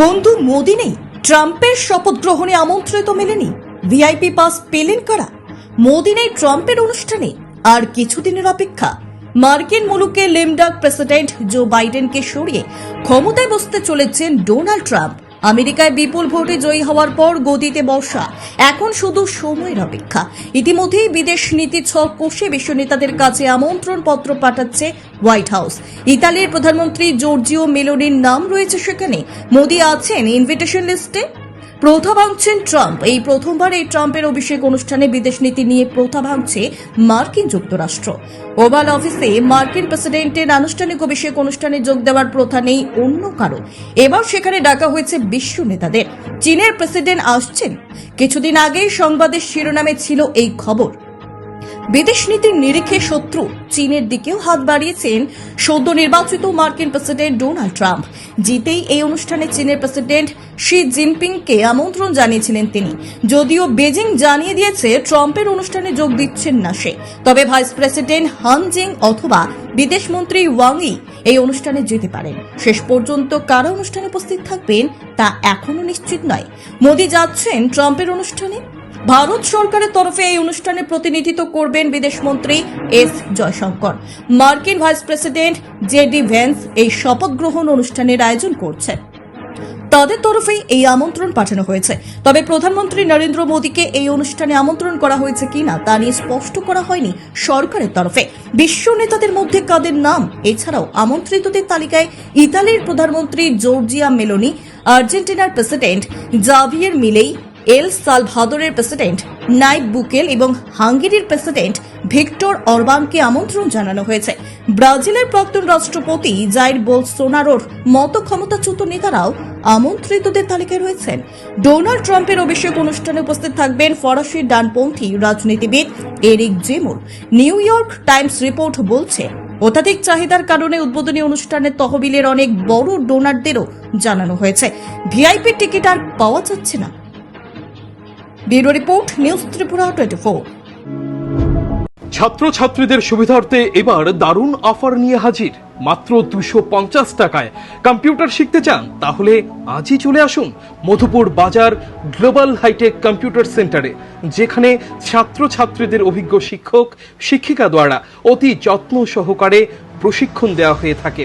বন্ধু মোদি নেই, ট্রাম্পের শপথ গ্রহণে আমন্ত্রিত মেলেনি। ভিআইপি পাস পেলেন কারা? মোদি নেই, ট্রাম্পের অনুষ্ঠানে আর কিছুদিনের অপেক্ষা। মার্কিন মুলুকে লেমডাক প্রেসিডেন্ট জো বাইডেনকে সরিয়ে ক্ষমতায় বসতে চলেছেন ডোনাল্ড ট্রাম্প। আমেরিকায় বিপুল ভোটে জয়ী হওয়ার পর গদিতে বসা এখন শুধু সময়ের অপেক্ষা। ইতিমধ্যেই বিদেশ নীতি ছক কষে বিশ্ব নেতাদের কাছে আমন্ত্রণ পত্র পাঠাচ্ছে হোয়াইট হাউস। ইতালির প্রধানমন্ত্রী জর্জিও মেলোনির নাম রয়েছে সেখানে। মোদি আছেন ইনভিটেশন লিস্টে। প্রথা ভাঙছেন ট্রাম্প। এই প্রথমবার এই ট্রাম্পের অভিষেক অনুষ্ঠানে বিদেশ নীতি নিয়ে প্রথা ভাঙছে মার্কিন যুক্তরাষ্ট্র। ওভাল অফিসে মার্কিন প্রেসিডেন্টের আনুষ্ঠানিক অভিষেক অনুষ্ঠানে যোগ দেওয়ার প্রথা নেই অন্য কারও। এবার সেখানে ডাকা হয়েছে বিশ্ব নেতাদের। চীনের প্রেসিডেন্ট আসছেন। কিছুদিন আগেই সংবাদের শিরোনামে ছিল এই খবর। বিদেশ নীতির নিরিখে শত্রু। চীনের দিকেও হাত বাড়িয়েছেন সদ্য নির্বাচিত মার্কিন প্রেসিডেন্ট ডোনাল্ড ট্রাম্প। জিতেই এই অনুষ্ঠানে চীনের প্রেসিডেন্ট শি জিনপিংকে আমন্ত্রণ জানিয়েছিলেন তিনি। যদিও বেজিং জানিয়ে দিয়েছে ট্রাম্পের অনুষ্ঠানে যোগ দিচ্ছেন না সে। তবে ভাইস প্রেসিডেন্ট হান জিং অথবা বিদেশমন্ত্রী ওয়াং ই এই অনুষ্ঠানে যেতে পারেন। শেষ পর্যন্ত কারা অনুষ্ঠানে উপস্থিত থাকবেন তা এখনও নিশ্চিত নয়। মোদি যাচ্ছেন ট্রাম্পের অনুষ্ঠানে? ভারত সরকারের তরফে এই অনুষ্ঠানে প্রতিনিধিত্ব করবেন বিদেশমন্ত্রী এস জয়শঙ্কর। মার্কিন ভাইস প্রেসিডেন্ট জেডি ভ্যান্স এই শপথ গ্রহণ অনুষ্ঠানের আয়োজন করছেন। তাদের তরফে এই আমন্ত্রণ পাঠানো হয়েছে। তবে প্রধানমন্ত্রী নরেন্দ্র মোদীকে এই অনুষ্ঠানে আমন্ত্রণ করা হয়েছে কিনা তা নিয়ে স্পষ্ট করা হয়নি সরকারের তরফে। বিশ্ব নেতাদের মধ্যে কাদের নাম এছাড়াও আমন্ত্রিতদের তালিকায় ইতালির প্রধানমন্ত্রী জর্জিয়া মেলোনি, আর্জেন্টিনার প্রেসিডেন্ট জাভিয়ের মিলেই এল সালভাদরের প্রেসিডেন্ট, নাইব বুকেল এবং হাঙ্গেরির প্রেসিডেন্ট ভিক্টর অরবানকে আমন্ত্রণ জানানো হয়েছে। ব্রাজিলের প্রাক্তন রাষ্ট্রপতি জাইর বোলসোনারোর মতো ক্ষমতাচ্যুত নেতারাও আমন্ত্রিতদের তালিকায় রয়েছেন। ডোনাল্ড ট্রাম্পের অভিষেক অনুষ্ঠানে উপস্থিত থাকবেন ফরাসি ডানপন্থী রাজনীতিবিদ Eric Zemmour. New York Times report বলছে, অত্যাধিক চাহিদার কারণে উদ্বোধনী অনুষ্ঠানের তহবিলের অনেক বড় ডোনারদেরও জানানো হয়েছে। ভিআইপি টিকিট আর পাওয়া যাচ্ছে না। Bureau report, news Tripura twenty ছাত্রছাত্রীদের সুবিধার্থে এবার দারুণ অফার নিয়ে হাজির। মাত্র দুশো পঞ্চাশ টাকায়। কম্পিউটার শিখতে চান, তাহলে আজই চলে আসুন মধুপুর বাজার গ্লোবাল হাইটেক কম্পিউটার সেন্টারে, যেখানে ছাত্রছাত্রীদের অভিজ্ঞ শিক্ষক, শিক্ষিকা দ্বারা অতি যত্ন সহকারে প্রশিক্ষণ দেওয়া হয়ে থাকে।